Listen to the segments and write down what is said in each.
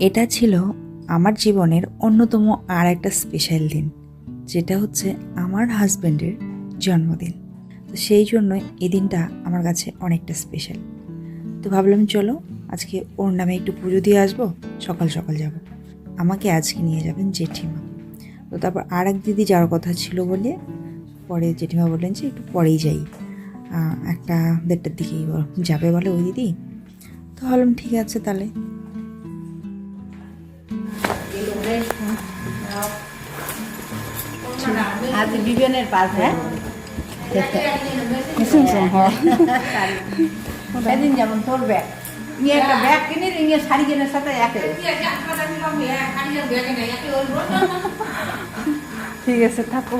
এটা ছিল আমার জীবনের অন্যতম আর একটা স্পেশাল দিন, যেটা হচ্ছে আমার হাজব্যান্ডের জন্মদিন। তো সেই জন্য এই দিনটা আমার কাছে অনেকটা স্পেশাল তো ভাবলাম, চলো আজকে ওর নামে একটু পুজো দিয়ে আসব, সকাল সকাল যাব। আমাকে আজকে নিয়ে যাবেন জেঠিমা। তো তারপর আর এক দিদি যাওয়ার কথা ছিল বলে পরে জেঠিমা বললেন যে একটু পরেই যাই। একটা দেড়টার দিকেই যাবে বলে ওই দিদি। তো ভাবলাম, ঠিক আছে তাহলে। আজ বিবেনের হ্যাঁ? সেদিন যেমন তোর ব্যাগ। নিয়ে একটা ব্যাগ কিনে নিয়ে শাড়ি কেনার সাথে একে। ঠিক আছে থাকো।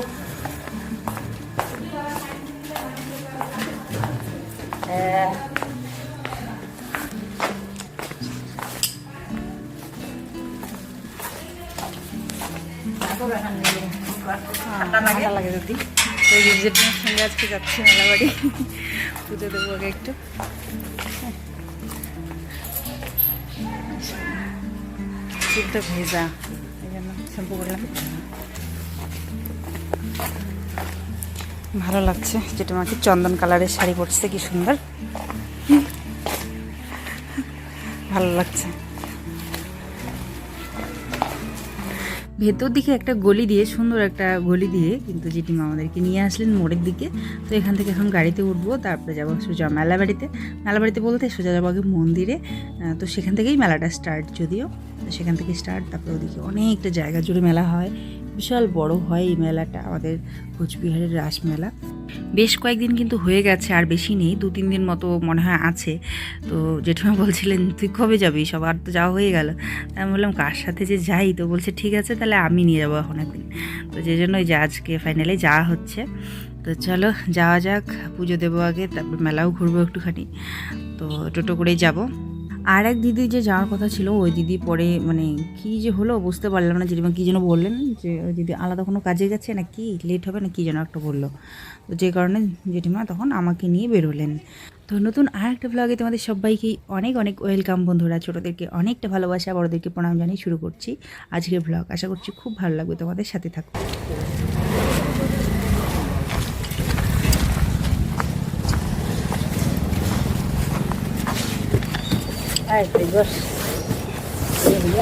হ্যাঁ। ঠান্ডা লাগে। যদি। ওই যে সঙ্গে আজকে যাচ্ছি মেলাবাড়ি পুজো দেবো আগে একটু। চুলটা ভেজা এই জন্য শ্যাম্পু করলাম। ভালো লাগছে যেটা আমাকে চন্দন কালারের শাড়ি পরছে কি সুন্দর। ভালো লাগছে। ভেতর দিকে একটা গলি দিয়ে, সুন্দর একটা গলি দিয়ে কিন্তু জেঠিমা আমাদেরকে নিয়ে আসলেন মোড়ের দিকে। তো এখান থেকে এখন গাড়িতে উঠবো, তারপরে যাব সোজা মেলাবাড়িতে। মেলাবাড়িতে বলতে সোজা যাব আগে মন্দিরে। তো সেখান থেকেই মেলাটা স্টার্ট যদিও। তো সেখান থেকে স্টার্ট তারপরে ওদিকে অনেকটা জায়গা জুড়ে মেলা হয়। বিশাল বড় হয় এই মেলাটা, আমাদের কোচবিহারের রাস মেলা বেশ কয়েকদিন কিন্তু হয়ে গেছে, আর বেশি নেই, দু তিন দিন মতো মনে হয় আছে। তো জেঠিমা বলছিলেন, তুই কবে যাবি? সবার তো যাওয়া হয়ে গেল। আমি বললাম, কার সাথে যে যাই? তো বলছে, ঠিক আছে, তাহলে আমি নিয়ে যাব এখন একদিন। তো যে জন্য ওই যে আজকে ফাইনালি যাওয়া হচ্ছে। তো চলো, যাওয়া যাক, পুজো দেবো আগে, তারপর মেলাও ঘুরবো একটুখানি। তো টোটো করেই যাব। আর এক দিদি যে যাওয়ার কথা ছিল, ওই দিদি পরে মানে কি যে হলো বুঝতে পারলাম না, জেঠিমা কী যেন বললেন যে, ওই দিদি আলাদা কোনো কাজে গেছে না কি লেট হবে না কী যেন একটা বলল। তো যে কারণে জেঠিমা তখন আমাকে নিয়ে বেরোলেন। তো নতুন আর একটা ব্লগে তোমাদের সবাইকেই অনেক অনেক ওয়েলকাম বন্ধুরা। ছোটোদেরকে অনেকটা ভালোবাসা, বড়োদেরকে প্রণাম জানিয়ে শুরু করছি আজকের ব্লগ আশা করছি খুব ভালো লাগবে তোমাদের সাথে থাকো।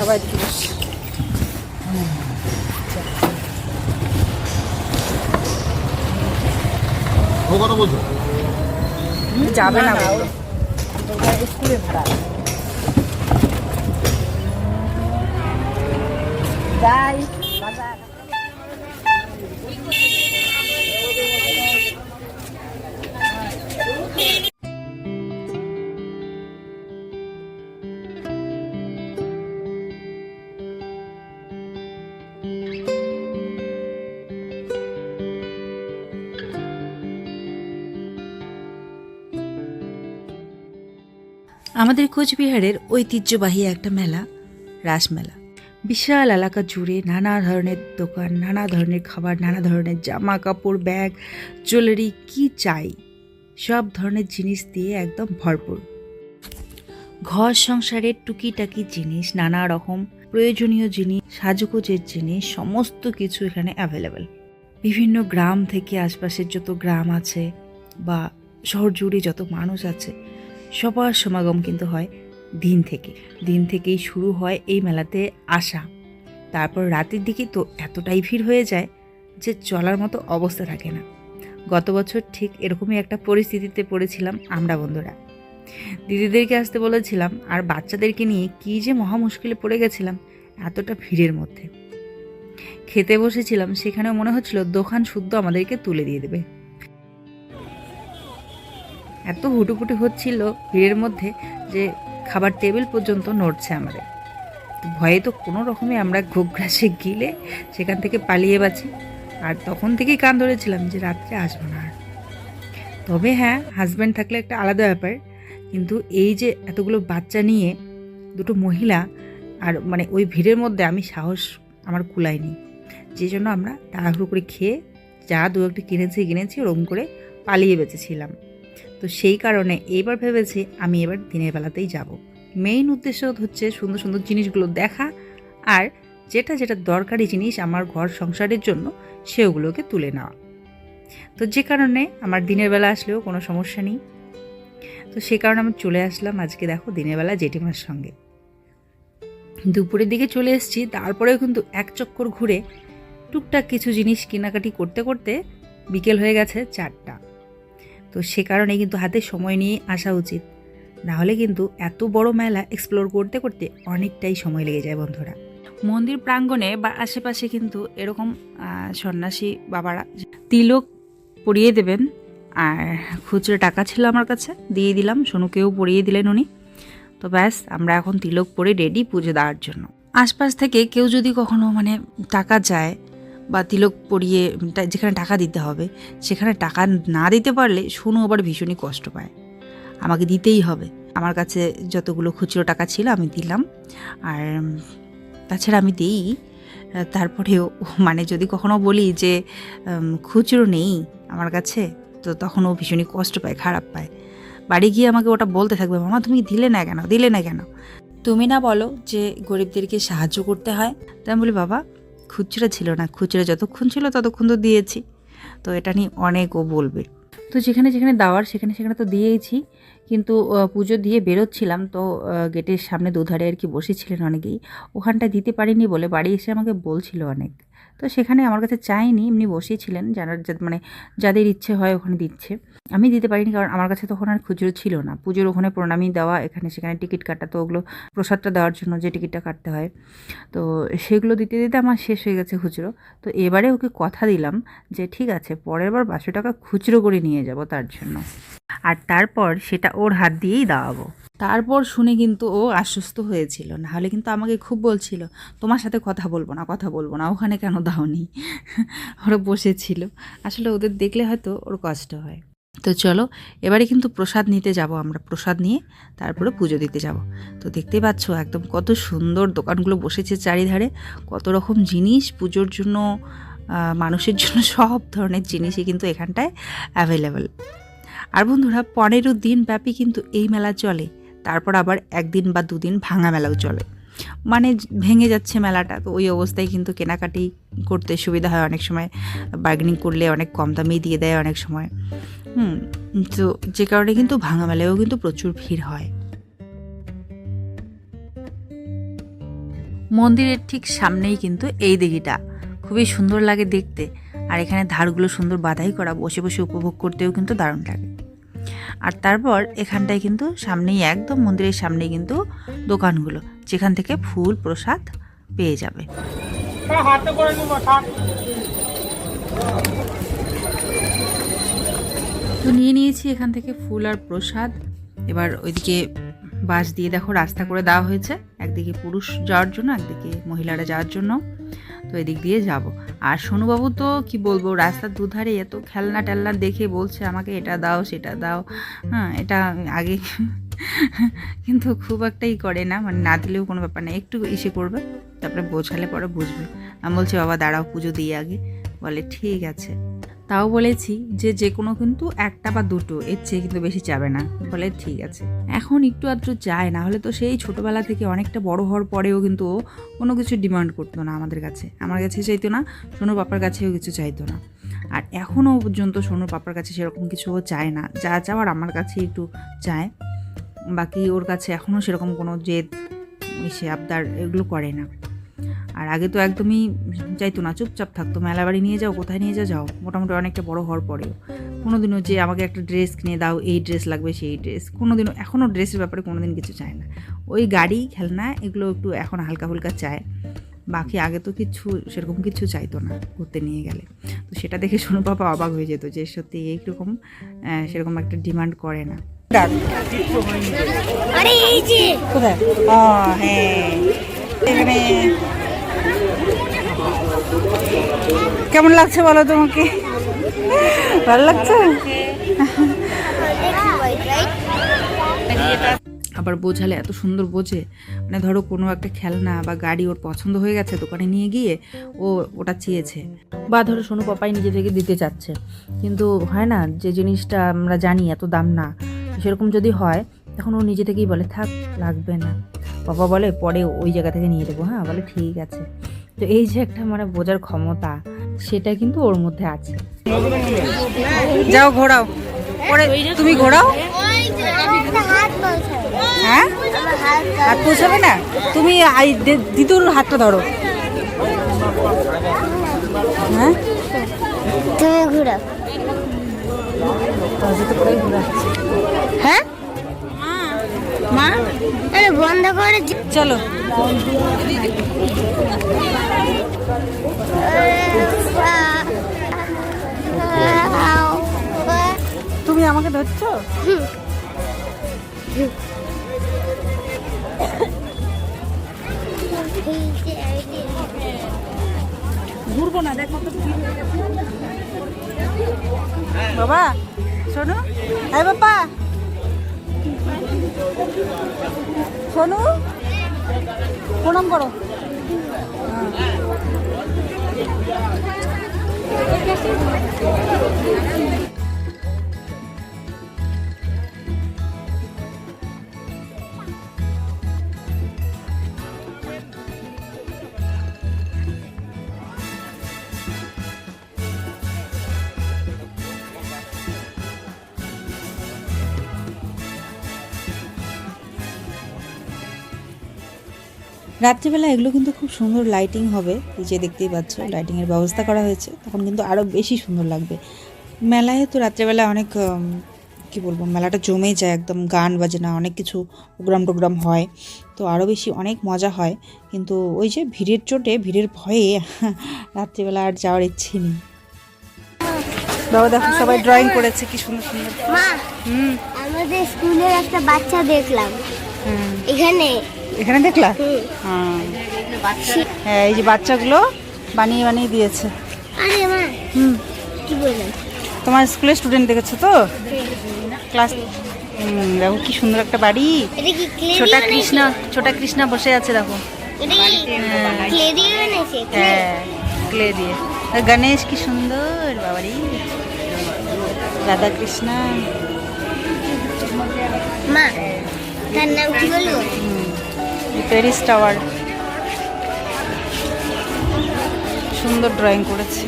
আবার তুই বস। ও কথা বলছো? যাবে না স্কুলে ভাড়া যাই। আমাদের কোচবিহারের ঐতিহ্যবাহী একটা মেলা, রাসমেলা। বিশাল এলাকা জুড়ে নানা ধরনের দোকান, নানা ধরনের খাবার, নানা ধরনের জামা কাপড় ব্যাগ, জুয়েলারি, কি চাই? সব ধরনের জিনিস দিয়ে একদম ভরপুর। ঘর সংসারের টুকিটাকি জিনিস, নানা রকম প্রয়োজনীয় জিনিস, সাজগোজের জিনিস, সমস্ত কিছু এখানে অ্যাভেলেবেল বিভিন্ন গ্রাম থেকে আশপাশের যত গ্রাম আছে বা শহর জুড়ে যত মানুষ আছে সবার সমাগম কিন্তু হয় দিন থেকে। দিন থেকেই শুরু হয় এই মেলাতে আসা। তারপর রাতের দিকে তো এতটাই ভিড় হয়ে যায় যে চলার মতো অবস্থা থাকে না। গত বছর ঠিক এরকমই একটা পরিস্থিতিতে পড়েছিলাম আমরা বন্ধুরা। দিদিদেরকে আসতে বলেছিলাম, আর বাচ্চাদেরকে নিয়ে কী যে মহা মুশকিলে পড়ে গেছিলাম এতটা ভিড়ের মধ্যে। খেতে বসেছিলাম, সেখানেও মনে হচ্ছিল দোকান শুদ্ধ আমাদেরকে তুলে দিয়ে দেবে। এত হুটুপুটি হচ্ছিল ভিড়ের মধ্যে যে খাবার টেবিল পর্যন্ত নড়ছে আমাদের। ভয়ে তো কোনো রকমে আমরা ঘোগ্রাসে গিলে সেখান থেকে পালিয়ে বাঁচি। আর তখন থেকেই কান ধরেছিলাম যে রাত্রে আসব না আর। তবে হ্যাঁ হাজব্যান্ড থাকলে একটা আলাদা ব্যাপার। কিন্তু এই যে এতগুলো বাচ্চা নিয়ে দুটো মহিলা আর মানে ওই ভিড়ের মধ্যে আমি সাহস আমার কুলাইনি যে জন্য আমরা তাড়াহুড়ো করে খেয়ে যা দু একটা কিনেছি কিনেছি ওরকম করে পালিয়ে বেঁচেছিলাম। তো সেই কারণে এইবার ভেবেছি আমি এবার দিনের বেলাতেই যাব। মেইন উদ্দেশ্য হচ্ছে সুন্দর সুন্দর জিনিসগুলো দেখা আর যেটা যেটা দরকারি জিনিস আমার ঘর সংসারের জন্য সেগুলোকে তুলে নেওয়া। তো যে কারণে আমার দিনের বেলা আসলেও কোনো সমস্যা নেই। তো সে কারণে আমি চলে আসলাম আজকে দেখো দিনের বেলা জেঠিমার সঙ্গে। দুপুরের দিকে চলে এসেছি, তারপরেও কিন্তু এক চক্কর ঘুরে টুকটাক কিছু জিনিস কেনাকাটি করতে করতে বিকেল হয়ে গেছে চারটা। তো সে কারণে কিন্তু হাতে সময় নিয়ে আসা উচিত। নাহলে কিন্তু এত বড় মেলা এক্সপ্লোর করতে করতে অনেকটাই সময় লেগে যায় বন্ধুরা। মন্দির প্রাঙ্গণে বা আশেপাশে কিন্তু এরকম সন্ন্যাসী বাবারা তিলক পরিয়ে দেবেন। আর খুচরো টাকা ছিল আমার কাছে, দিয়ে দিলাম। সোনুকেও পরিয়ে দিলেন উনি। তো ব্যাস, আমরা এখন তিলক পরে রেডি পুজো দেওয়ার জন্য। আশপাশ থেকে কেউ যদি কখনো মানে টাকা চায় বা তিলক পরিয়ে যেখানে টাকা দিতে হবে, সেখানে টাকা না দিতে পারলে সোনু আবার ভীষণই কষ্ট পায়। আমাকে দিতেই হবে। আমার কাছে যতগুলো খুচরো টাকা ছিল আমি দিলাম। আর তাছাড়া আমি দিই। তারপরেও মানে যদি কখনো বলি যে খুচরো নেই আমার কাছে, তো তখন ও ভীষণই কষ্ট পায়, খারাপ পায়। বাড়ি গিয়ে আমাকে ওটা বলতে থাকবে, মামা, তুমি দিলে না কেন? দিলে না কেন? তুমি না বলো যে গরিবদেরকে সাহায্য করতে হয়। তাই আমি বলি, বাবা খুচরো ছিল না। খুচরো যতক্ষণ ছিল ততক্ষণ তো দিয়েছি। তো এটা নিয়ে অনেক ও বলবে। তো যেখানে যেখানে দাওয়ার সেখানে সেখানে তো দিয়েইছি। কিন্তু পুজো দিয়ে বেরোচ্ছিলাম তো গেটের সামনে দুধারে আর কি বসেছিলেন অনেকেই। ওখানটা দিতে পারিনি বলে বাড়ি এসে আমাকে বলছিল অনেক। তো সেখানে আমার কাছে চাইনি, এমনি বসেছিলেন যারা মানে যাদের ইচ্ছে হয় ওখানে দিচ্ছে। আমি দিতে পারিনি কারণ আমার কাছে তখন আর খুচরো ছিল না। পুজোর ওখানে প্রণামী দেওয়া, এখানে সেখানে টিকিট কাটা, তো ওগুলো প্রসাদটা দেওয়ার জন্য যে টিকিটটা কাটতে হয়। তো সেগুলো দিতে দিতে আমার শেষ হয়ে গেছে খুচরো। তো এবারে ওকে কথা দিলাম যে, ঠিক আছে, পরের বার পাঁচশো টাকা খুচরো করে নিয়ে যাব তার জন্য। আর তারপর সেটা ওর হাত দিয়েই দাওয়াবো তারপর শুনে কিন্তু ও আশ্বস্ত হয়েছিল। নাহলে কিন্তু আমাকে খুব বলছিল, তোমার সাথে কথা বলব না, কথা বলব না, ওখানে কেন দাওনি? ওরা বসেছিল। আসলে ওদের দেখলে হয়তো ওর কষ্ট হয়। তো চলো, এবারে কিন্তু প্রসাদ নিতে যাব আমরা, প্রসাদ নিয়ে তারপরে পুজো দিতে যাব। তো দেখতেই পাচ্ছ একদম কত সুন্দর দোকানগুলো বসেছে চারিধারে, কত রকম জিনিস, পুজোর জন্য মানুষের জন্য সব ধরনের জিনিসই কিন্তু এখানটায় অ্যাভেলেবেল আর বন্ধুরা, পনেরো দিন ব্যাপী কিন্তু এই মেলা চলে। তারপর আবার একদিন বা দুদিন ভাঙা মেলাও চলে। মানে ভেঙে যাচ্ছে মেলাটা। তো ওই অবস্থায় কিন্তু কেনাকাটি করতে সুবিধা হয় অনেক সময়। বার্গেনিং করলে অনেক কম দামেই দিয়ে দেয় অনেক সময়। হুম, তো যে কারণে কিন্তু ভাঙা মেলায়ও কিন্তু প্রচুর ভিড় হয়। মন্দিরের ঠিক সামনেই কিন্তু এই দিঘিটা। খুবই সুন্দর লাগে দেখতে। আর এখানে ধারগুলো সুন্দর বাধাই করা। বসে বসে উপভোগ করতেও কিন্তু দারুণ লাগে। আর তারপর এখানটায় কিন্তু সামনেই একদম মন্দিরের সামনেই কিন্তু দোকানগুলো, যেখান থেকে ফুল প্রসাদ পেয়ে যাবে। তো নিয়ে নিয়েছি এখান থেকে ফুল আর প্রসাদ। এবার ওইদিকে বাস দিয়ে দেখো রাস্তা করে দেওয়া হয়েছে। একদিকে পুরুষ যাওয়ার জন্য, একদিকে মহিলারা যাওয়ার জন্য। তো এদিক দিয়ে যাব। আর সোনুবাবু তো, কি বলব, রাস্তার দুধারে এত খেলনা টেলনা দেখে বলছে আমাকে, এটা দাও, সেটা দাও। হ্যাঁ এটা আগে কিন্তু খুব একটাই করে না মানে না দিলেও কোনো ব্যাপার না একটু ইসে করবে তারপরে বোঝালে পরে বুঝবে। আমি বলছি, বাবা, দাঁড়াও, পুজো দিয়ে আগে। বলে, ঠিক আছে। তাও বলেছি যে যে কোনো কিন্তু একটা বা দুটো, এর চেয়ে কিন্তু বেশি যাবে না। বলে ঠিক আছে। এখন একটু আধটু যায় না হলে তো সেই ছোটোবেলা থেকে অনেকটা বড় হওয়ার পরেও কিন্তু ও কোনো কিছু ডিমান্ড করতো না আমাদের কাছে। আমার কাছে চাইতো না সোনু পাপার কাছেও কিছু চাইতো না। আর এখনও পর্যন্ত সোনুর পাপার কাছে সেরকম কিছু ও চায় না। যা চাওয়ার আমার কাছে একটু চায়। বাকি ওর কাছে এখনও সেরকম কোনো জেদ সে আবদার এগুলো করে না। আর আগে তো একদমই চাইতো না চুপচাপ থাকতো মেলা বাড়ি নিয়ে যাও কোথায় নিয়ে যাও যাও। মোটামুটি অনেকটা বড় হওয়ার পরেও। কোনো দিনও যে আমাকে একটা ড্রেস কিনে দাও এই ড্রেস লাগবে সেই ড্রেস। কোনো দিনও এখনও ড্রেসের ব্যাপারে কোনো দিন কিছু চায় না। ওই গাড়ি খেলনা এগুলো একটু এখন হালকা ফুলকা চায়। বাকি আগে তো কিছু সেরকম কিছু চাইতো না ঘুরতে নিয়ে গেলে। তো সেটা দেখে সোনু বাবা অবাক হয়ে যেত যে সত্যি এইরকম সেরকম একটা ডিমান্ড করে না। আরে এই যে! কোথায়? হ্যাঁ। কেমন লাগছে বলো তোমাকে? ভালো লাগছে? আবার বোঝালে এত সুন্দর বোঝে। মানে ধরো কোনো একটা খেলনা বা গাড়ি ওর পছন্দ হয়ে গেছে, দোকানে নিয়ে গিয়ে ও ওটা চেয়েছে। বা ধরো সোনু পাপাই নিজে থেকে দিতে চাচ্ছে। কিন্তু হয় না, যে জিনিসটা আমরা জানি এত দাম না। সেরকম যদি হয়, তখন ও নিজে থেকেই বলে, থাক, লাগবে না। বাবা বলে পরে ওই জায়গা থেকে নিয়ে দেবো। হ্যাঁ বলে ঠিক আছে। তো এই যে একটা মানে বোঝার ক্ষমতা সেটা কিন্তু ওর মধ্যে আছে। যাও ঘোরাও। পরে তুমি ঘোরাও। হ্যাঁ? হাত পৌঁছাবে না? তুমি দিদুর হাতটা ধরো। হ্যাঁ? তুমি হ্যাঁ? মা? বন্ধ করে চলো। তুমি আমাকে ধরছো? ঘুরবো না দেখো বাবা শোনো। আয় বাবা। শোনো প্রণাম করো। রাত্রিবেলা এগুলো কিন্তু খুব সুন্দর লাইটিং হবে। যে দেখতেই পাচ্ছ লাইটিংয়ের ব্যবস্থা করা হয়েছে। তখন কিন্তু আরও বেশি সুন্দর লাগবে। মেলায় তো রাত্রেবেলা অনেক কি বলব মেলাটা জমে যায় একদম গান বাজনা অনেক কিছু প্রোগ্রাম টোগ্রাম হয়। তো আরও বেশি অনেক মজা হয়। কিন্তু ওই যে ভিড়ের চোটে ভিড়ের ভয়ে রাত্রিবেলা আর যাওয়ার ইচ্ছে নেই। বাবা দেখো সবাই ড্রয়িং করেছে কি সুন্দর সুন্দর। মা আমাদের স্কুলের একটা বাচ্চা দেখলাম। এখানে এখানে দেখলা? হ্যাঁ হ্যাঁ এই যে বাচ্চাগুলো বানিয়ে বানিয়ে দিয়েছে। হুম। তোমার স্কুলের স্টুডেন্ট দেখেছ তো? ক্লাস হুম দেখো কি সুন্দর একটা বাড়ি। ছোটা কৃষ্ণ ছোটা কৃষ্ণা বসে আছে দেখো। হ্যাঁ। ক্লে দিয়ে? গণেশ কি সুন্দর বাবারি। রাধা কৃষ্ণ। মা তার নাম কি বলব প্যারিস টাওয়ার সুন্দর ড্রয়িং করেছে।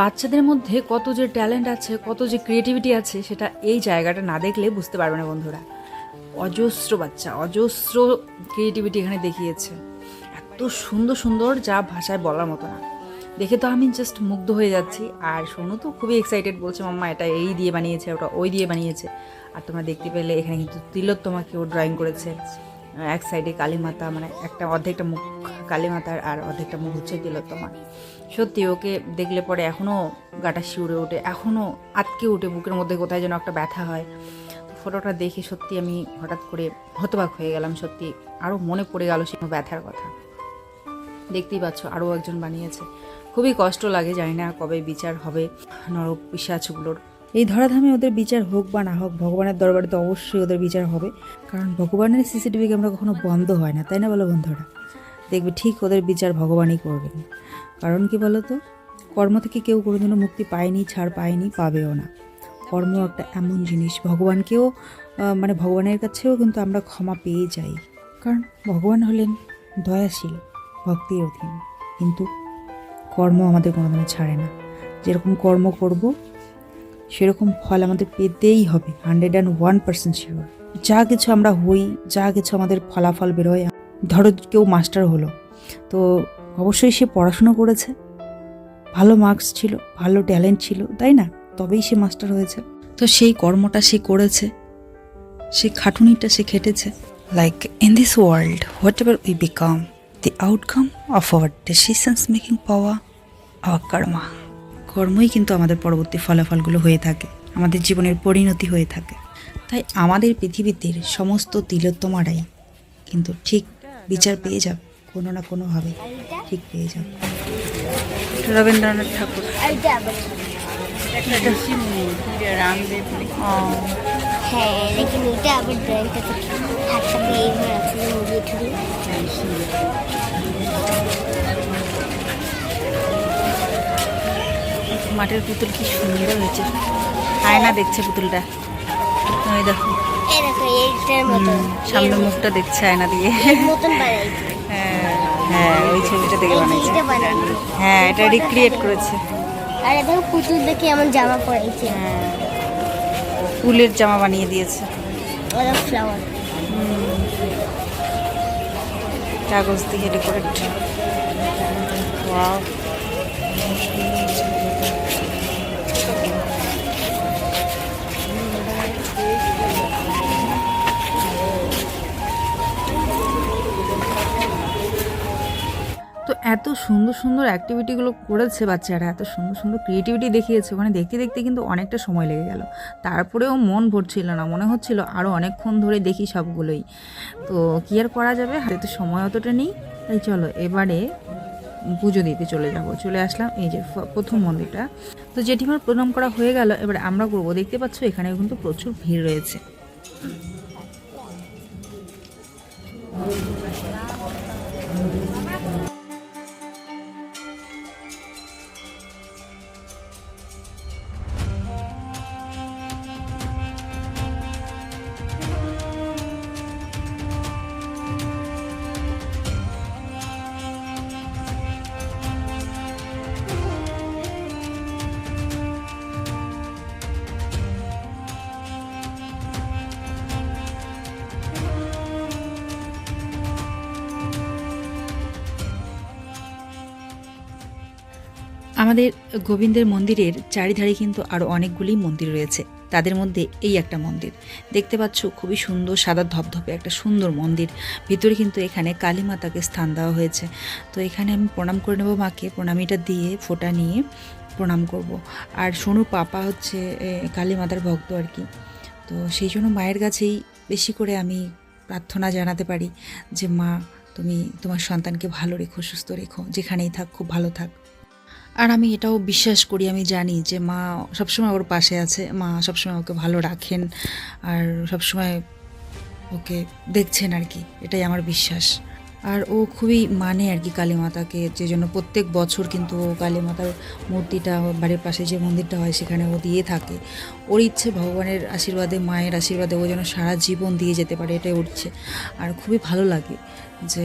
বাচ্চাদের মধ্যে কত যে ট্যালেন্ট আছে কত যে ক্রিয়েটিভিটি আছে সেটা এই জায়গাটা না দেখলে বুঝতে পারবে না বন্ধুরা। অজস্র বাচ্চা অজস্র ক্রিয়েটিভিটি এখানে দেখিয়েছে। এত সুন্দর সুন্দর যা ভাষায় বলার মতো না। দেখে তো আমি জাস্ট মুগ্ধ হয়ে যাচ্ছি। আর সোনু তো খুবই এক্সাইটেড বলছে, মাম্মা, এটা এই দিয়ে বানিয়েছে, ওটা ওই দিয়ে বানিয়েছে। আর তোমরা দেখতে পেলে এখানে কিন্তু তিলোত্তমাকেও ড্রয়িং করেছে। এক সাইডে কালীমাতা মানে একটা অর্ধেকটা মুখ কালীমাতার আর অর্ধেকটা মুখ হচ্ছে তিলোত্তমার সত্যি ওকে দেখলে পরে এখনও গাটা শিউরে ওঠে এখনও আটকে ওঠে বুকের মধ্যে কোথায় যেন একটা ব্যথা হয়। ফটোটা দেখে সত্যি আমি হঠাৎ করে হতবাক হয়ে গেলাম, সত্যি আরও মনে পড়ে গেল সে ব্যথার কথা। দেখতেই পাচ্ছ, আরও একজন বানিয়েছে। খুবই কষ্ট লাগে, জানি না কবে বিচার হবে নরক পিসাচগুলোর। এই ধরাধামে ওদের বিচার হোক বা না হোক, ভগবানের দরবারে তো অবশ্যই ওদের বিচার হবে। কারণ ভগবানের সিসিটিভি ক্যামেরা কখনো বন্ধ হয় না, তাই না বলো বন্ধুরা? দেখবে ঠিক ওদের বিচার ভগবানই করবেন। কারণ কি বলো তো? কর্ম থেকে কেউ কোনোদিনও মুক্তি পায়নি, ছাড় পায়নি, পাবেও না। কর্ম একটা এমন জিনিস, ভগবানকেও মানে ভগবানের কাছেও কিন্তু আমরা ক্ষমা পেয়ে যাই। কারণ ভগবান হলেন দয়াশীল। ভক্তির অধীন। কিন্তু কর্ম আমাদের কোনোদিনও ছাড়ে না। যেরকম কর্ম করব, সেরকম ফল আমাদের পেতেই হবে hundred and one percent sure যা কিছু আমরা হই, যা কিছু আমাদের ফলাফল বেরোয়, ধরো কেউ মাস্টার হলো, তো অবশ্যই সে পড়াশুনো করেছে। ভালো মার্কস ছিল, ভালো ট্যালেন্ট ছিল, তাই না? তবেই সে মাস্টার হয়েছে। তো সেই কর্মটা সে করেছে, সে খাটুনিটা সে খেটেছে। Like in this world whatever we become the outcome of our decisions making পাওয়া আওয়ার কর্মা কর্মই কিন্তু আমাদের পরবর্তী ফলাফলগুলো হয়ে থাকে আমাদের জীবনের পরিণতি হয়ে থাকে। তাই আমাদের পৃথিবীতে সমস্ত তিলোত্তমারাই কিন্তু ঠিক বিচার পেয়ে যাবে কোনো না কোনোভাবে ঠিক পেয়ে যাবে। রবীন্দ্রনাথ ঠাকুর। হ্যাঁ লেকিন ওইটা আবার ড্রয়িংটা হাতটাকে এইভাবে রাখছিল মুড়িয়ে ঠুড়িয়ে মাটির পুতুল কি সুন্দর হয়েছে। আয়না দেখছে পুতুলটা। ওই দেখো। এই দেখো এইটার সামনে মুখটা দেখছে আয়না দিয়ে। হ্যাঁ হ্যাঁ ওই ছবিটা দেখে বানিয়েছে বানাইছে। হ্যাঁ এটা রিক্রিয়েট করেছে। আর দেখো পুতুল দেখে এমন জামা পরাইছে হ্যাঁ। ফুলের জামা বানিয়ে দিয়েছে। কাগজ দিয়ে ডেকোরেট এত সুন্দর সুন্দর অ্যাক্টিভিটিগুলো করেছে বাচ্চারা, এত সুন্দর সুন্দর ক্রিয়েটিভিটি দেখিয়েছে, ওখানে দেখতে দেখতে কিন্তু অনেকটা সময় লেগে গেল। তারপরেও মন ভরছিল না, মনে হচ্ছিল আরও অনেকক্ষণ ধরে দেখি সবগুলোই। তো কী আর করা যাবে? হাতে তো সময় অতটা নেই, তাই চলো এবারে পুজো দিতে চলে যাব। চলে আসলাম এই যে প্রথম মন্দিরটা। তো জেঠিমার প্রণাম করা হয়ে গেল, এবার আমরা করব। দেখতে পাচ্ছ এখানে কিন্তু প্রচুর ভিড় রয়েছে। আমাদের গোবিন্দের মন্দিরের চারিধারে কিন্তু আরও অনেকগুলি মন্দির রয়েছে। তাদের মধ্যে এই একটা মন্দির। দেখতে পাচ্ছ, খুবই সুন্দর সাদা ধপধপে একটা সুন্দর মন্দির। ভিতরে কিন্তু এখানে কালী মাতাকে স্থান দেওয়া হয়েছে। তো এখানে আমি প্রণাম করে নেব মাকে। প্রণামীটা দিয়ে ফোঁটা নিয়ে প্রণাম করব। আর সোনু পাপা হচ্ছে কালী মাতার ভক্ত আর কি। তো সেই জন্য মায়ের কাছেই বেশি করে আমি প্রার্থনা জানাতে পারি যে, মা, তুমি তোমার সন্তানকে ভালো রেখো, সুস্থ রেখো, যেখানেই থাক, খুব ভালো থাক। আর আমি এটাও বিশ্বাস করি, আমি জানি যে মা সবসময় ওর পাশে আছে, মা সবসময় ওকে ভালো রাখেন আর সবসময় ওকে দেখছেন আর কি, এটাই আমার বিশ্বাস। আর ও খুবই মানে আর কি কালী মাতাকে যে জন্য প্রত্যেক বছর কিন্তু ও কালী মাতার মূর্তিটা, বাড়ির পাশে যে মন্দিরটা হয় সেখানে ও দিয়ে থাকে। ওর ইচ্ছে ভগবানের আশীর্বাদে, মায়ের আশীর্বাদে ও যেন সারা জীবন দিয়ে যেতে পারে, এটাই উঠছে আর খুবই ভালো লাগে যে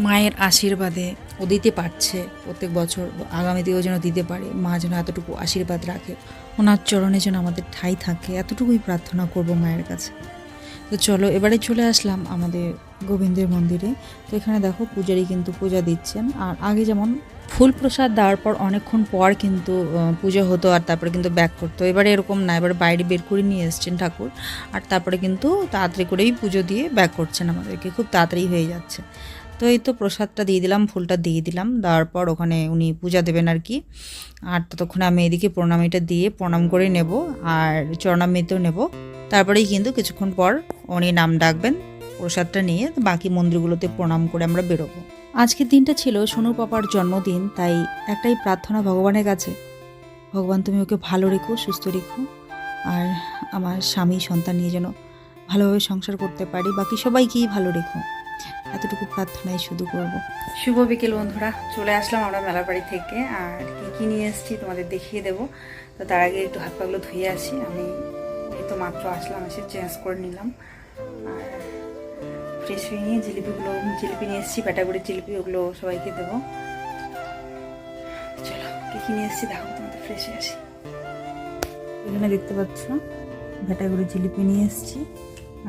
মায়ের আশীর্বাদে ও দিতে পারছে প্রত্যেক বছর, আগামীতেও যেন দিতে পারে। মা যেন এতটুকু আশীর্বাদ রাখে, ওনার চরণে যেন আমাদের ঠাই থাকে, এতটুকুই প্রার্থনা করব মায়ের কাছে। তো চলো, এবারে চলে আসলাম আমাদের গোবিন্দের মন্দিরে। তো এখানে দেখো, পূজারি কিন্তু পূজা দিচ্ছেন। আর আগে যেমন ফুল প্রসাদ দেওয়ার পর অনেকক্ষণ পর কিন্তু পুজো হতো আর তারপরে কিন্তু ব্যাক করতো। এবারে এরকম না, এবারে বাইরে বের করে নিয়ে এসছেন ঠাকুর। আর তারপরে কিন্তু তাড়াতাড়ি করেই পুজো দিয়ে ব্যাক করছেন আমাদেরকে। খুব তাড়াতাড়ি হয়ে যাচ্ছে। তো এই তো প্রসাদটা দিয়ে দিলাম, ফুলটা দিয়ে দিলাম। দেওয়ার পর ওখানে উনি পূজা দেবেন আর কি। আর ততক্ষণে আমি এদিকে প্রণামীটা দিয়ে প্রণাম করে নেব আর চরণামৃতও নেব। তারপরেই কিন্তু কিছুক্ষণ পর উনি নাম ডাকবেন প্রসাদটা নিয়ে, বাকি মন্দিরগুলোতে প্রণাম করে আমরা বেরোবো। আজকের দিনটা ছিল সোনু পাপার জন্মদিন, তাই একটাই প্রার্থনা ভগবানের কাছে। ভগবান তুমি ওকে ভালো রেখো, সুস্থ রেখো। আর আমার স্বামী সন্তান নিয়ে যেন ভালোভাবে সংসার করতে পারি, বাকি সবাইকেই ভালো রেখো। এতটুকু প্রার্থনাই শুধু করব। শুভ বিকেল, বন্ধুরা। চলে আসলাম আমরা মেলা বাড়ি থেকে। আর কি কি নিয়ে এসেছি তোমাদের দেখিয়ে দেব। তো তার আগে একটু হাত পাগুলো ধুয়ে আসি। আমি এই তো মাত্র আসলাম, এসে চেঞ্জ করে নিলাম। আর ফ্রেশ হয়ে নিয়ে জিলিপিগুলো, জিলিপি নিয়ে এসেছি, ব্যাটাগুড়ি জিলিপি, ওগুলো সবাইকে দেবো। চলো, কি কি নিয়ে এসেছি দেখো, তোমাদের ফ্রেশ হয়ে আসি। এখানে দেখতে পাচ্ছ ভেটাগুড়ি জিলিপি নিয়ে এসেছি।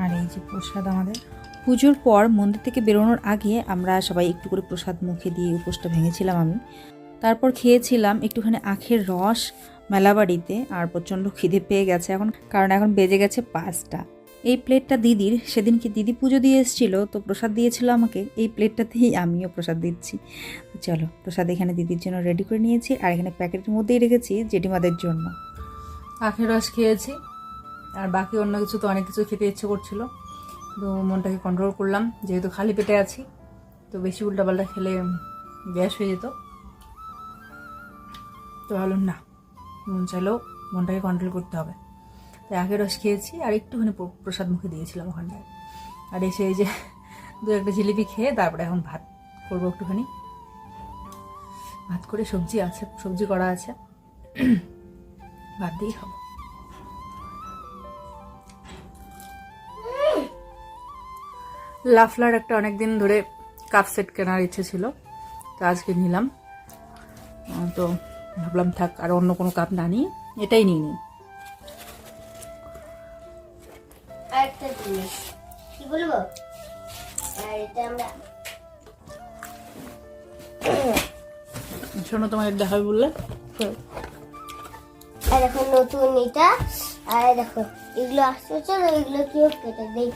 আর এই যে প্রসাদ আমাদের। পুজোর পর মন্দির থেকে বেরোনোর আগে আমরা সবাই একটু করে প্রসাদ মুখে দিয়ে উপোসটা ভেঙেছিলাম আমি। তারপর খেয়েছিলাম একটুখানি আখের রস মেলাবাড়িতে আর প্রচণ্ড খিদে পেয়ে গেছে এখন, কারণ এখন বেজে গেছে পাঁচটা। এই প্লেটটা দিদির, সেদিনকে দিদি পুজো দিয়ে এসেছিল, তো প্রসাদ দিয়েছিল আমাকে, এই প্লেটটাতেই আমিও প্রসাদ দিচ্ছি। চলো, প্রসাদ এখানে দিদির জন্য রেডি করে নিয়েছি আর এখানে প্যাকেটের মধ্যেই রেখেছি জেঠিমাদের জন্য। আখের রস খেয়েছি, আর বাকি অন্য কিছু তো অনেক কিছু খেতে ইচ্ছে করছিল। তো মনটাকে কন্ট্রোল করলাম। যেহেতু খালি পেটে আছি, তো বেশি উল্টাপাল্টা খেলে গ্যাস হয়ে যেত। তো ভাবলাম, না, মন চাইলেও মনটাকে কন্ট্রোল করতে হবে। তাই আখের রস খেয়েছি আর একটুখানি প্র- প্রসাদ মুখে দিয়েছিলাম ওখানটায়। আর এসে এই যে দু একটা জিলিপি খেয়ে তারপরে এখন ভাত করব একটুখানি। ভাত করে সবজি আছে, সবজি করা আছে। ভাত দিয়েই খাব। লাফলার একটা অনেক দিন ধরে কাপ সেট কেনার ইচ্ছে ছিল তো আজকে নিলাম। তো ভাবলাম থাক আর অন্য কোনো কাপ না নিই এটাই নিয়ে নিই। আরেকটা জিনিস কি বলব? এটা আমরা শোনো তোমার দেখাবে বললে? আর দেখো নতুন এটা আর দেখো এগুলো আসছে চলো এগুলো কেউ কেটে দেই?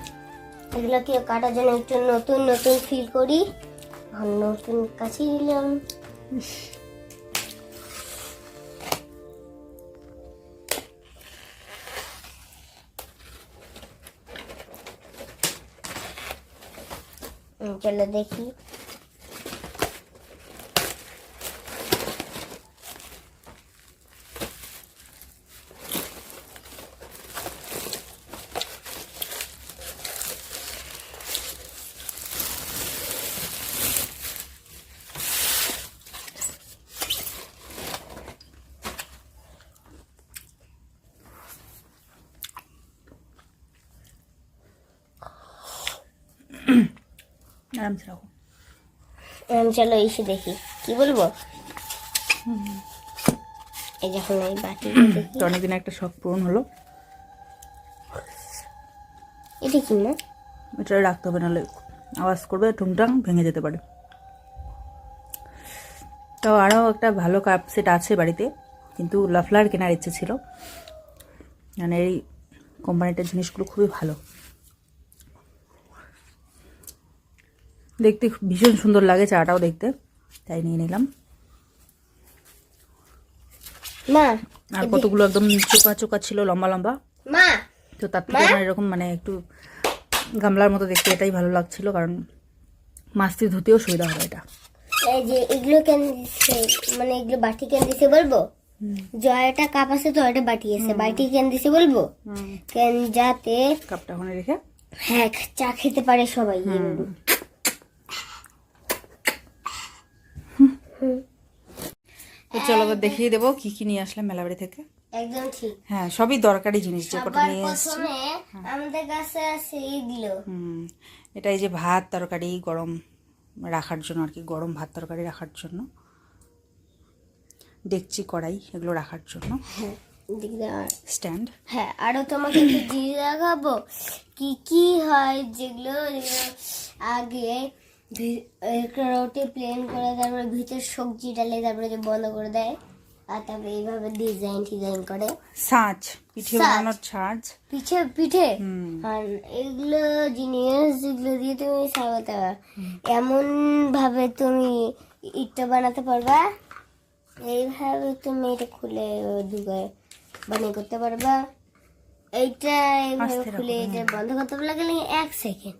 এগুলো কেউ কাটার জন্য একটু নতুন নতুন ফিল করি? আর নতুন কাছে নিলাম চলো দেখি। আরামসে রাখো। চলো এসে দেখি। কি বলব? এই যখন এই বাটি তো অনেকদিন একটা শখ পূরণ হলো। এটা কি না এটা রাখতে হবে নাহলে আওয়াজ করবে টুংটাং ভেঙে যেতে পারে। তো আরও একটা ভালো কাপ সেট আছে বাড়িতে কিন্তু লাফলার কেনার ইচ্ছে ছিল। মানে এই কোম্পানিটার জিনিসগুলো খুবই ভালো। দেখতে ভীষণ সুন্দর লাগে চাটাও দেখতে। তাই নিয়ে নিলাম। মা আর কতগুলো একদম চোকা চোকা ছিল লম্বা লম্বা। মা তো তার থেকে আমার এরকম মানে একটু গামলার মতো দেখতে এটাই ভালো লাগছিল কারণ মাছটি ধুতেও সুবিধা হবে এটা। এই যে এগুলো কেন মানে এগুলো বাটি কেন দিছে বলব? জয়টা কাপ আছে তো এটা বাটি আছে। বাটি কেন দিছে বলব? কেন যাতে কাপটা ওখানে রেখে? হ্যাঁ চা খেতে পারে সবাই তো চলো এবার দেখিয়ে দেবো কি কি নিয়ে আসলাম মেলাবাড়ি থেকে। একদম ঠিক। হ্যাঁ সবই দরকারি জিনিস যে কটা নিয়ে এসছি। প্রথমে আমাদের কাছে আছে এগুলো হুম এটা এই যে ভাত তরকারি গরম রাখার জন্য আর কি গরম ভাত তরকারি রাখার জন্য। ডেকচি কড়াই এগুলো রাখার জন্য। হ্যাঁ আর স্ট্যান্ড। হ্যাঁ আরও তোমাকে একটু জিনিস দেখাবো। কি কি হয় যেগুলো আগে রুটি প্লেন করে তারপরে ভিতরে সবজি ডালে তারপরে যে বন্ধ করে দেয়। আর তারপরে এইভাবে ডিজাইন ডিজাইন করে। ছাঁচ পিঠে বানানোর ছাঁচ পিঠে পিঠে। আর এগুলো জিনিস যেগুলো দিয়ে তুমি সাজাতে পারো। এমন ভাবে তুমি ইটটা বানাতে পারবা। এইভাবে তুমি এটা খুলে ঢুকে বানিয়ে করতে পারবা। এইটা এইভাবে খুলে এটা বন্ধ করতে লাগলে এক সেকেন্ড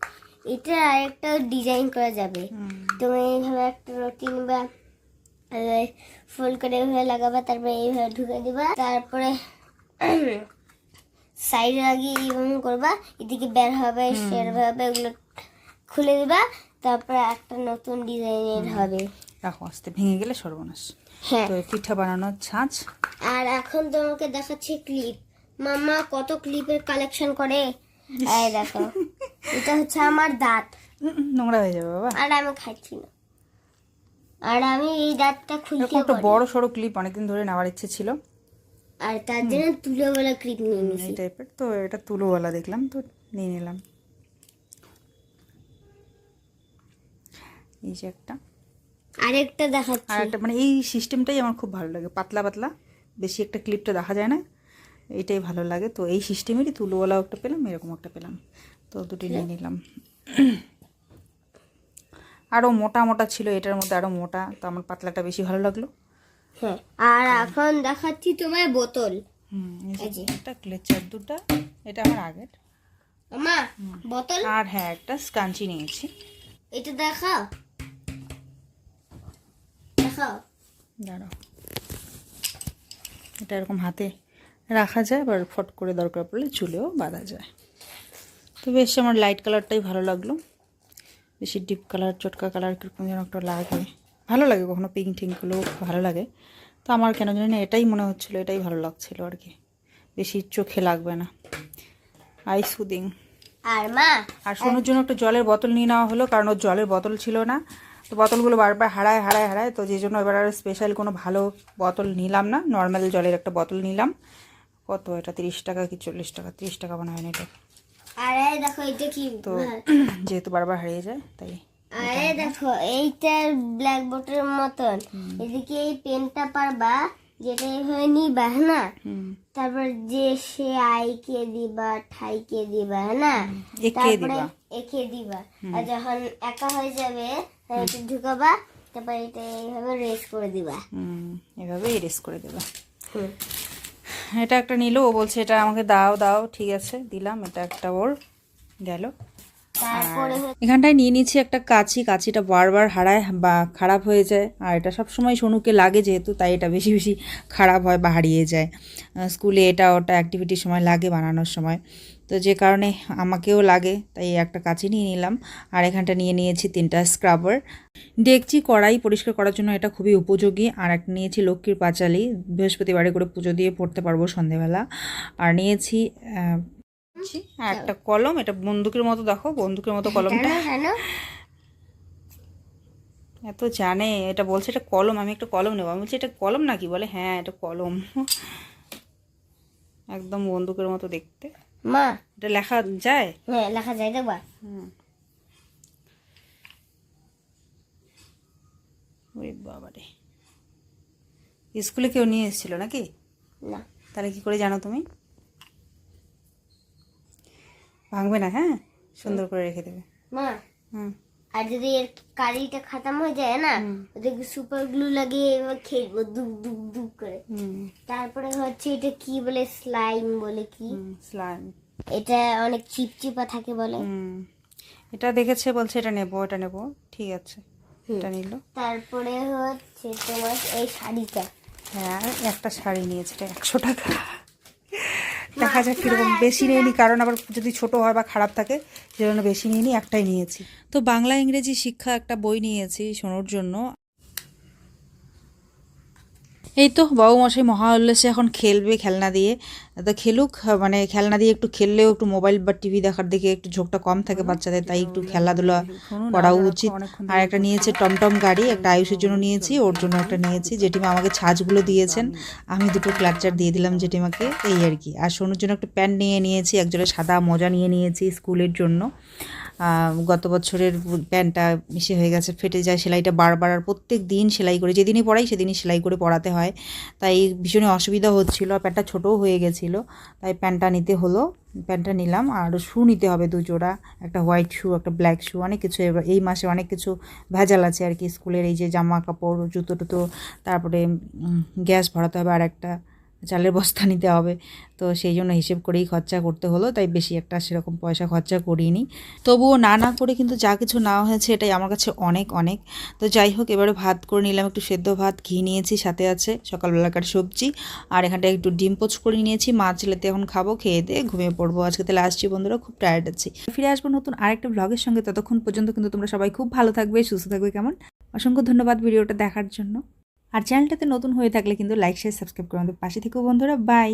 এটা আরেকটা ডিজাইন করা যাবে। তুমি এইভাবে একটা রুটি নিবা ফুল করে এইভাবে লাগাবা তারপরে এইভাবে ঢুকে দিবা তারপরে সাইডে লাগিয়ে এইভাবে করবা এদিকে বের হবে সেরভাবে ওগুলো খুলে দিবা তারপরে একটা নতুন ডিজাইনের হবে। রাখো আস্তে ভেঙে গেলে সর্বনাশ। হ্যাঁ। তো পিঠা বানানোর ছাঁচ। আর এখন তোমাকে দেখাচ্ছি ক্লিপ মামা কত ক্লিপের কালেকশন করে? এই দেখো এটা হচ্ছে আমার দাঁত। নোংরা হয়ে যাবে বাবা। আর আমি খাচ্ছি না। আর আমি এই দাঁতটা খুলতে একটা বড় সড়ো ক্লিপ অনেকদিন ধরে নেওয়ার ইচ্ছে ছিল। আর তার জন্য তুলে বলে ক্লিপ নিয়ে নিছি এই টাইপের তো এটা তুলোওয়ালা দেখলাম তো নিয়ে নিলাম। এই যে একটা। আরেকটা দেখাচ্ছি। আর একটা মানে এই সিস্টেমটাই আমার খুব ভালো লাগে। পাতলা পাতলা। বেশি একটা ক্লিপটা দেখা যায় না। এইটাই ভালো লাগে। তো এই সিস্টেমেরই তুলোওয়ালাও একটা পেলাম এরকম একটা পেলাম। তো দুটি নিয়ে নিলাম। আরও মোটা মোটা ছিল এটার মধ্যে আরও মোটা তো আমার পাতলাটা বেশি ভালো লাগল। হ্যাঁ আর এখন দেখাচ্ছি তোমার বোতল। একটা ক্লেচার দুটা এটা আমার আগের। মা বোতল? আর হ্যাঁ একটা স্কাঞ্চি নিয়েছি। এটা দেখাও। দেখাও। দাঁড়াও। এটা এরকম হাতে রাখা যায় আবার ফট করে দরকার পড়লে চুলেও বাঁধা যায়। তো বেশ আমার লাইট কালারটাই ভালো লাগল। বেশি ডিপ কালার চটকা কালার কীরকম যেন একটা লাগে। ভালো লাগে কখনো পিঙ্ক টিঙ্কগুলো ভালো লাগে। তো আমার কেন জানি না এটাই মনে হচ্ছিল এটাই ভালো লাগছিল আর কি। বেশি চোখে লাগবে না। আই সুদিং আর মা আর সোনুর জন্য একটা জলের বোতল নিয়ে নেওয়া হলো কারণ ওর জলের বোতল ছিল না। তো বোতলগুলো বারবার হারায় হারায় হারায় তো যে জন্য এবার আর স্পেশাল কোনো ভালো বোতল নিলাম না। নর্মাল জলের একটা বোতল নিলাম। কত এটা? তিরিশ টাকা কি চল্লিশ টাকা? তিরিশ টাকা মনে হয় না এটা। আরে দেখো এটা কি? তো যেহেতু বারবার হারিয়ে যায় তাই আরে দেখো এইটার ব্ল্যাক বোর্ডের মতন। এদিকে এই পেনটা পারবা যেটা এইভাবে নিবা হ্যাঁ না? তারপর যে সে আইকে দিবা ঠাইকে দিবা হ্যাঁ না? তারপরে দিবা। এঁকে দিবা। আর যখন একা হয়ে যাবে এটা ঢুকাবা তারপর এটা এইভাবে রেস করে দিবা। হুম এভাবে এরেস করে দেবে। এটা একটা নিল ও বলছে এটা আমাকে দাও দাও ঠিক আছে দিলাম এটা একটা ওর গেল। তারপরে এখানটায় নিয়ে নিচ্ছি একটা কাঁচি কাঁচিটা বারবার হারায় বা খারাপ হয়ে যায় আর এটা সব সময় সোনুকে লাগে যেহেতু তাই এটা বেশি বেশি খারাপ হয় বা হারিয়ে যায়। স্কুলে এটা ওটা অ্যাক্টিভিটির সময় লাগে বানানোর সময়। তো যে কারণে আমাকেও লাগে তাই একটা কাঁচি নিয়ে নিলাম। আর এখানটা নিয়ে নিয়েছি তিনটা স্ক্রাবার ডেকচি কড়াই পরিষ্কার করার জন্য এটা খুবই উপযোগী। আর একটা নিয়েছি লক্ষ্মীর পাঁচালি। বৃহস্পতিবারে করে পুজো দিয়ে পড়তে পারব সন্ধেবেলা। আর নিয়েছি আর একটা কলম। এটা বন্দুকের মতো দেখো বন্দুকের মতো কলমটা। জানো জানো। এত জানে এটা বলছে এটা কলম আমি একটা কলম নেব। আমি বলছি এটা কলম নাকি? বলে হ্যাঁ এটা কলম। একদম বন্দুকের মতো দেখতে। মা। এটা লেখা যায়? হ্যাঁ লেখা যায় দেখবা। হুম। ওই বাবারে। স্কুলে কেউ নিয়ে এসেছিল নাকি? না। তাহলে কি করে জানো তুমি? ভাঙবে না হ্যাঁ? সুন্দর করে রেখে দেবে। মা। হুম। আর যদি এর কালিটা খতম হয়ে যায় না ওদেরকে সুপার গ্লু লাগিয়ে এবার খেলব দুক দুক দুক করে। তারপরে হচ্ছে এটা কি বলে স্লাইম বলে কি? স্লাইম এটা অনেক চিপচিপা থাকে বলে। এটা দেখেছে বলছে এটা নেব এটা নেব। ঠিক আছে এটা নিল। তারপরে হচ্ছে তোমার এই শাড়িটা। হ্যাঁ একটা শাড়ি নিয়েছে এটা একশো টাকা। দেখা যাক কীরকম বেশি নিইনি, কারণ আবার যদি ছোট হয় বা খারাপ থাকে, সেজন্য বেশি নিইনি, একটাই নিয়েছি। তো বাংলা ইংরেজি শিক্ষা একটা বই নিয়েছি শোনোর জন্য। এই তো বাবু মশাই মহা উল্লাসে এখন খেলবে খেলনা দিয়ে। তো খেলুক মানে খেলনা দিয়ে একটু খেললেও একটু মোবাইল বা টিভি দেখার দিকে একটু ঝোঁকটা কম থাকে বাচ্চাদের তাই একটু খেলাধুলা করা উচিত। আর একটা নিয়েছে টমটম গাড়ি একটা আয়ুষের জন্য নিয়েছি ওর জন্য একটা নিয়েছি। জেঠিমা আমাকে ছাঁচগুলো দিয়েছেন আমি দুটো ক্লাচার দিয়ে দিলাম জেঠিমাকে এই আর কি। আর সোনুর জন্য একটা প্যান্ট নিয়ে নিয়েছি একজোড়া সাদা মোজা নিয়ে নিয়েছি স্কুলের জন্য। গত বছরের প্যান্টটা মিশে হয়ে গেছে, ফেটে যায়, সেলাইটা বারবার আর প্রত্যেক দিন সেলাই করে, যেদিনই পড়াই সেদিনই সেলাই করে পড়াতে হয়। তাই ভীষণই অসুবিধা হচ্ছিল, আর প্যান্টটা ছোটও হয়ে গেছিল, তাই প্যান্টটা নিতে হলো, প্যান্টটা নিলাম, আর শু নিতে হবে দু জোড়া, একটা হোয়াইট শু, একটা ব্ল্যাক শু, অনেক কিছু এই মাসে অনেক কিছু ভেজাল আছে আর কি, স্কুলের এই যে জামা কাপড়, জুতো টুতো, তারপরে গ্যাস ভরাতে হবে আর একটা চালের বস্তা নিতে হবে। তো সেই জন্য হিসেব করেই খরচা করতে হলো, তাই বেশি একটা সেরকম পয়সা খরচা করিনি। তবুও না না করে কিন্তু যা কিছু নেওয়া হয়েছে এটাই আমার কাছে অনেক অনেক। তো যাই হোক, এবারে ভাত করে নিলাম, একটু সেদ্ধ ভাত, ঘি নিয়েছি, সাথে আছে সকালবেলাকার সবজি। আর এখানটা একটু ডিম পোচ করে নিয়েছি, মাছ লেতে এখন খাব, খেয়ে দিয়ে ঘুমিয়ে পড়ব। আজকে তাহলে আসছি বন্ধুরা, খুব টায়ার্ড আছি। ফিরে আসব নতুন আরেকটা ব্লগের সঙ্গে, ততক্ষণ পর্যন্ত কিন্তু তোমরা সবাই খুব ভালো থাকবে, সুস্থ থাকবে কেমন? অসংখ্য ধন্যবাদ ভিডিওটা দেখার জন্য। আর চ্যানেলটাতে নতুন হয়ে থাকলে কিন্তু লাইক শেয়ার সাবস্ক্রাইব করে আমাদের পাশে থেকেও বন্ধুরা বাই